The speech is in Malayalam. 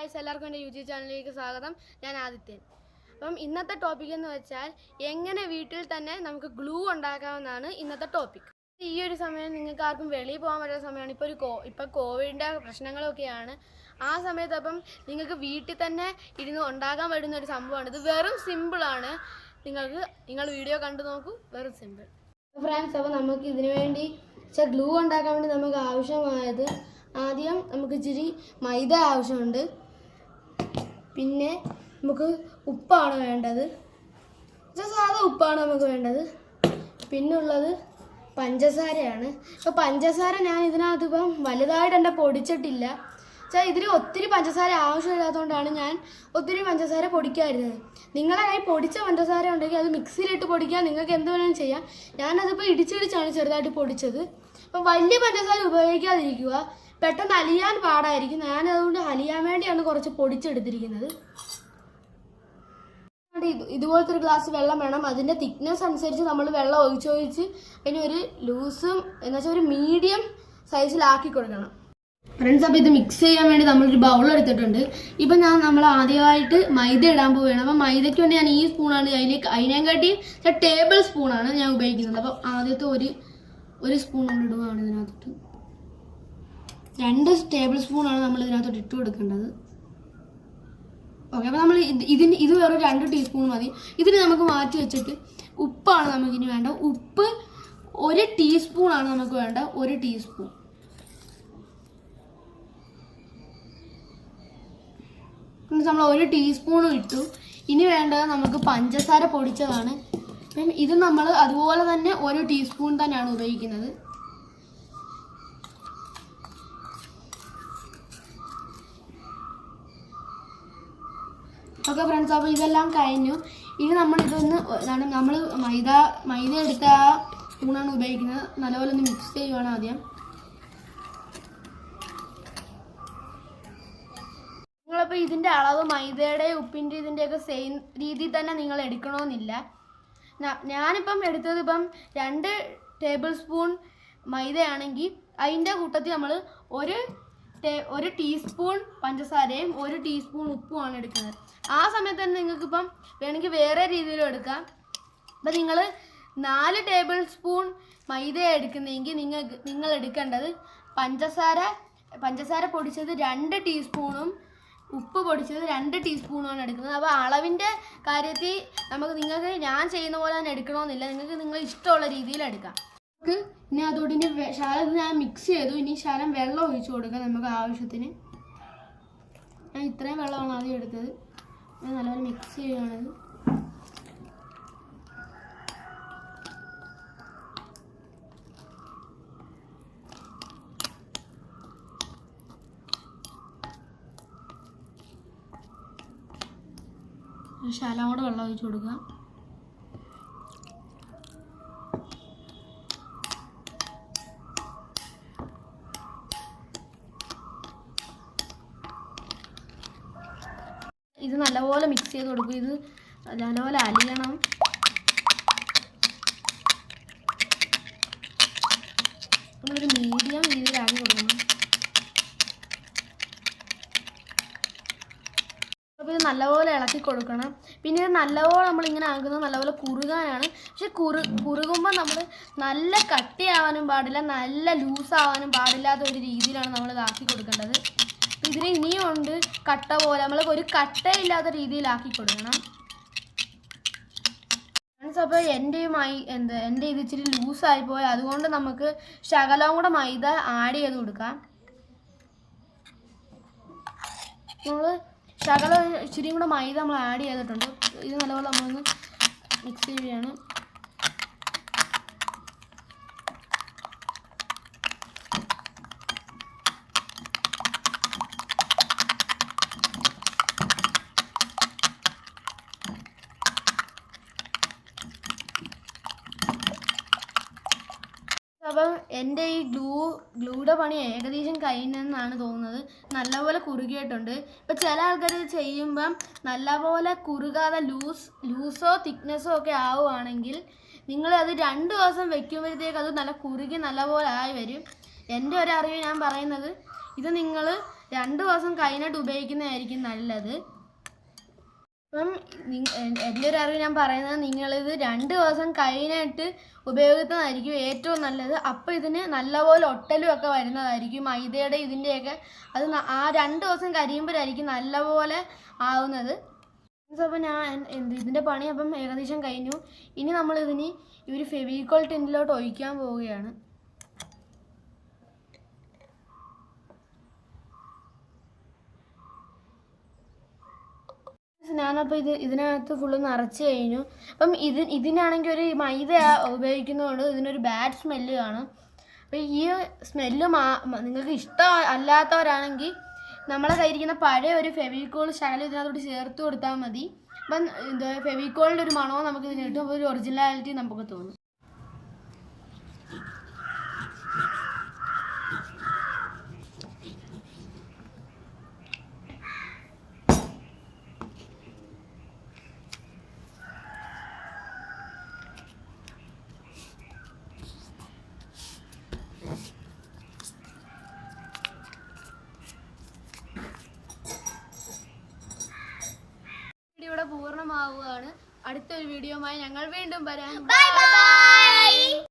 ഗായ്സ് എല്ലാവർക്കും എന്റെ യൂട്യൂബ് ചാനലിലേക്ക് സ്വാഗതം. ഞാൻ ആദിത്യൻ. അപ്പം ഇന്നത്തെ ടോപ്പിക് എന്ന് വെച്ചാൽ എങ്ങനെ വീട്ടിൽ തന്നെ നമുക്ക് ഗ്ലൂ ഉണ്ടാക്കാമെന്നാണ് ഇന്നത്തെ ടോപ്പിക് ഈ ഒരു സമയം നിങ്ങൾക്ക് ആർക്കും വെളിയിൽ പോകാൻ പറ്റുന്ന സമയമാണ്. ഇപ്പോൾ ഒരു കോ ഇപ്പം കോവിഡിന്റെ പ്രശ്നങ്ങളൊക്കെയാണ്. ആ സമയത്ത് അപ്പം നിങ്ങൾക്ക് വീട്ടിൽ തന്നെ ഇരുന്ന് ഉണ്ടാക്കാൻ പറ്റുന്ന ഒരു സംഭവമാണ്. ഇത് വെറും സിമ്പിളാണ് നിങ്ങൾക്ക് നിങ്ങൾ വീഡിയോ കണ്ടു നോക്കൂ. വെറും സിമ്പിൾ ഫ്രണ്ട്സ് അപ്പോൾ നമുക്ക് ഇതിനു വേണ്ടി വെച്ചാൽ ഗ്ലൂ ഉണ്ടാക്കാൻ വേണ്ടി നമുക്ക് ആവശ്യമായത് ആദ്യം നമുക്ക് ഇച്ചിരി മൈദ ആവശ്യമുണ്ട്. പിന്നെ നമുക്ക് ഉപ്പാണ് വേണ്ടത്. സാധാ ഉപ്പാണ് നമുക്ക് വേണ്ടത്. പിന്നെ ഉള്ളത് പഞ്ചസാരയാണ്. അപ്പോൾ പഞ്ചസാര ഞാൻ ഇതിനകത്ത് ഇപ്പം വലുതായിട്ട് എന്റെ പൊടിച്ചിട്ടില്ല. വെച്ചാൽ ഇതിന് ഒത്തിരി പഞ്ചസാര ആവശ്യമില്ലാത്തതുകൊണ്ടാണ് ഞാൻ ഒത്തിരി പഞ്ചസാര പൊടിക്കാതിരുന്നത്. നിങ്ങളെ കയ്യിൽ പൊടിച്ച പഞ്ചസാര ഉണ്ടെങ്കിൽ അത് മിക്സിയിലിട്ട് പൊടിക്കാൻ നിങ്ങൾക്ക് എന്ത് വേണമെങ്കിലും ചെയ്യാം. ഞാനതിപ്പോൾ ഇടിച്ചിടിച്ചാണ് ചെറുതായിട്ട് പൊടിച്ചത്. അപ്പോൾ വലിയ പഞ്ചസാര ഉപയോഗിക്കാതിരിക്കുക. പെട്ടെന്ന് അലിയാൻ പാടായിരിക്കും ഞാൻ അതുകൊണ്ട് അലിയാൻ വേണ്ടിയാണ് കുറച്ച് പൊടിച്ചെടുത്തിരിക്കുന്നത്. ഇതുപോലത്തെ ഒരു ഗ്ലാസ് വെള്ളം വേണം. അതിന്റെ തിക്നെസ് അനുസരിച്ച് നമ്മൾ വെള്ളം ഒഴിച്ചൊഴിച്ച് അതിന് ഒരു ലൂസും എന്ന് വെച്ചാൽ ഒരു മീഡിയം സൈസിലാക്കി കൊടുക്കണം. ഫ്രണ്ട്സ് അപ്പോൾ ഇത് മിക്സ് ചെയ്യാൻ വേണ്ടി നമ്മളൊരു ബൗൾ എടുത്തിട്ടുണ്ട്. ഇപ്പം ഞാൻ നമ്മൾ ആദ്യമായിട്ട് മൈദ ഇടാൻ പോവുകയാണ്. അപ്പം മൈദയ്ക്ക് വേണ്ടി ഞാൻ ഈ സ്പൂണാണ് അതിലേക്ക് അതിനെക്കാട്ടി ടേബിൾ സ്പൂണാണ് ഞാൻ ഉപയോഗിക്കുന്നത്. അപ്പം ആദ്യത്തെ ഒരു ഒരു സ്പൂൺ കൊണ്ട് ഇടുകയാണ് ഇതിനകത്തോട്ട് രണ്ട് ടേബിൾ സ്പൂണാണ് നമ്മൾ ഇതിനകത്തോട്ട് ഇട്ട് കൊടുക്കേണ്ടത്. ഓക്കെ അപ്പോൾ നമ്മൾ ഇത് ഇതിന് ഇത് വേറെ രണ്ട് ടീസ്പൂൺ മതി. ഇതിന് നമുക്ക് മാറ്റി വെച്ചിട്ട് ഉപ്പാണ് നമുക്കിനി വേണ്ട ഉപ്പ് ഒരു ടീസ്പൂണാണ് നമുക്ക് വേണ്ട ഒരു ടീസ്പൂൺ നമ്മൾ ഒരു ടീസ്പൂൺ ഇട്ടു. ഇനി വേണ്ടത് നമുക്ക് പഞ്ചസാര പൊടിച്ചതാണ്. പിന്നെ ഇത് നമ്മൾ അതുപോലെ തന്നെ ഒരു ടീസ്പൂൺ തന്നെയാണ് ഉപയോഗിക്കുന്നത്. ഓക്കെ ഫ്രണ്ട്സ് അപ്പോൾ ഇതെല്ലാം കഴിഞ്ഞു. ഇനി നമ്മൾ ഇതൊന്ന് നമ്മൾ മൈദ മൈദ എടുത്ത ആ സ്പൂണാണ് ഉപയോഗിക്കുന്നത്. നല്ലപോലെ ഒന്ന് മിക്സ് ചെയ്യുവാണ് ആദ്യം. നിങ്ങളപ്പോൾ ഇതിന്റെ അളവ് മൈദയുടെ ഉപ്പിന്റെ ഇതിന്റെയൊക്കെ സെയിം രീതിയിൽ തന്നെ നിങ്ങൾ എടുക്കണമെന്നില്ല ഞാനിപ്പം എടുത്തത് ഇപ്പം രണ്ട് ടേബിൾ സ്പൂൺ മൈദയാണെങ്കിൽ അതിന്റെ കൂട്ടത്തിൽ നമ്മൾ ഒരു ഒരു ടീസ്പൂൺ പഞ്ചസാരയും ഒരു ടീസ്പൂൺ ഉപ്പുമാണ് എടുക്കുന്നത്. ആ സമയത്ത് തന്നെ നിങ്ങൾക്ക് ഇപ്പം വേണമെങ്കിൽ വേറെ രീതിയിലും എടുക്കാം. അപ്പം നിങ്ങൾ നാല് ടേബിൾ സ്പൂൺ മൈദ എടുക്കുന്നതെങ്കിൽ നിങ്ങൾക്ക് നിങ്ങൾ എടുക്കേണ്ടത് പഞ്ചസാര പഞ്ചസാര പൊടിച്ചത് രണ്ട് ടീസ്പൂണും ഉപ്പ് പൊടിച്ചത് രണ്ട് ടീസ്പൂണുമാണ് എടുക്കുന്നത്. അപ്പോൾ അളവിന്റെ കാര്യത്തിൽ നമുക്ക് നിങ്ങൾക്ക് ഞാൻ ചെയ്യുന്ന പോലെ തന്നെ എടുക്കണമെന്നില്ല. നിങ്ങൾക്ക് നിങ്ങൾ ഇഷ്ടമുള്ള രീതിയിൽ എടുക്കാം. ഇനി അതോടെ ഇനി വെ- ശകലം ഞാൻ മിക്സ് ചെയ്തു. ഇനി ശാലം വെള്ളം ഒഴിച്ചു കൊടുക്കാം നമുക്ക് ആവശ്യത്തിന്. ഞാൻ ഇത്രയും വെള്ളമാണ് ആദ്യം എടുത്തത്. ഞാൻ നല്ലപോലെ മിക്സ് ചെയ്യുകയാണത് ശാലം കൂടെ വെള്ളം ഒഴിച്ചു കൊടുക്കാം. ഇത് നല്ലപോലെ മിക്സ് ചെയ്ത് കൊടുക്കും. ഇത് നല്ലപോലെ അലിയണം. നമ്മളൊരു മീഡിയം രീതിയിലാക്കി കൊടുക്കണം. അപ്പോൾ ഇത് നല്ലപോലെ ഇളക്കി കൊടുക്കണം. പിന്നെ ഇത് നല്ലപോലെ നമ്മളിങ്ങനെ ആക്കുന്നത് നല്ലപോലെ കുറുകാനാണ്. പക്ഷെ കുറു കുറുകുമ്പോൾ നമ്മൾ നല്ല കട്ടിയാവാനും പാടില്ല നല്ല ലൂസാവാനും പാടില്ലാത്ത ഒരു രീതിയിലാണ് നമ്മൾ ഇതാക്കി കൊടുക്കേണ്ടത്. ഇതിന് ഇനിയും ഉണ്ട് കട്ട പോലെ. നമ്മൾ ഒരു കട്ടയില്ലാത്ത രീതിയിലാക്കി കൊടുക്കണം. ഫ്രണ്ട്സ് അപ്പോൾ എന്റെ മൈ എന്ത്? എന്റെ ഇത് ഇച്ചിരി ലൂസായി പോയി. അതുകൊണ്ട് നമുക്ക് ശകലവും കൂടെ മൈദ ആഡ് ചെയ്ത് കൊടുക്കാം. നമ്മൾ ശകലം ഇച്ചിരിയും കൂടെ മൈദ നമ്മൾ ആഡ് ചെയ്തിട്ടുണ്ട്. ഇത് നല്ലപോലെ നമ്മളൊന്ന് മിക്സ് ചെയ്യുകയാണ്. അപ്പം എന്റെ ഈ ഗ്ലൂ ഗ്ലൂയുടെ പണി ഏകദേശം കഴിഞ്ഞെന്നാണ് തോന്നുന്നത്. നല്ലപോലെ കുറുകിയിട്ടുണ്ട്. ഇപ്പം ചില ആൾക്കാർ ഇത് ചെയ്യുമ്പം നല്ലപോലെ കുറുകാതെ ലൂസ് ലൂസോ തിക്നെസ്സോ ഒക്കെ ആവുകയാണെങ്കിൽ നിങ്ങൾ അത് രണ്ട് ദിവസം വെക്കുമ്പോഴത്തേക്ക് അത് നല്ല കുറുകി നല്ലപോലെ ആയി വരും. എന്റെ ഒരറിവ് ഞാൻ പറയുന്നത് ഇത് നിങ്ങൾ രണ്ട് ദിവസം കഴിഞ്ഞിട്ട് ഉപയോഗിക്കുന്നതായിരിക്കും നല്ലത്. അപ്പം എന്റെ ഒരു അറിവ് ഞാൻ പറയുന്നത് നിങ്ങളിത് രണ്ട് ദിവസം കഴിഞ്ഞിട്ട് ഉപയോഗിക്കുന്നതായിരിക്കും ഏറ്റവും നല്ലത്. അപ്പോൾ ഇതിന് നല്ലപോലെ ഒട്ടലും ഒക്കെ വരുന്നതായിരിക്കും. മൈദയുടെ ഇതിന്റെയൊക്കെ അത് ആ രണ്ട് ദിവസം കഴിയുമ്പോഴായിരിക്കും നല്ലപോലെ ആവുന്നത്. അപ്പോൾ ഞാൻ എന്ത് ഇതിന്റെ പണി അപ്പം ഏകദേശം കഴിഞ്ഞു. ഇനി നമ്മളിതിന് ഒരു ഫെവിക്കോൾ ടിന്നിലോട്ട് ഒഴിക്കാൻ പോവുകയാണ്. ഞാനപ്പോൾ ഇത് ഇതിനകത്ത് ഫുള്ള് നിറച്ച് കഴിഞ്ഞു. അപ്പം ഇത് ഇതിനാണെങ്കിൽ ഒരു മൈദ ഉപയോഗിക്കുന്നതുകൊണ്ട് ഇതിനൊരു ബാഡ് സ്മെല്ല് കാണും. അപ്പോൾ ഈ സ്മെല്ല് മാ നിങ്ങൾക്ക് ഇഷ്ടം അല്ലാത്തവരാണെങ്കിൽ നമ്മളെ കയ്യിരിക്കുന്ന പഴയ ഒരു ഫെവിക്കോൾ ശകലം ഇതിനകത്തോട്ട് ചേർത്ത് കൊടുത്താൽ മതി. അപ്പം ഇത് ഫെവിക്കോളിന്റെ ഒരു മണവും നമുക്ക് ഇതിന് കിട്ടും. ഒരു ഒറിജിനാലിറ്റി നമുക്ക് തോന്നും. പൂർണമാവുകയാണ്. അടുത്തൊരു വീഡിയോയുമായി ഞങ്ങൾ വീണ്ടും വരാം. Bye bye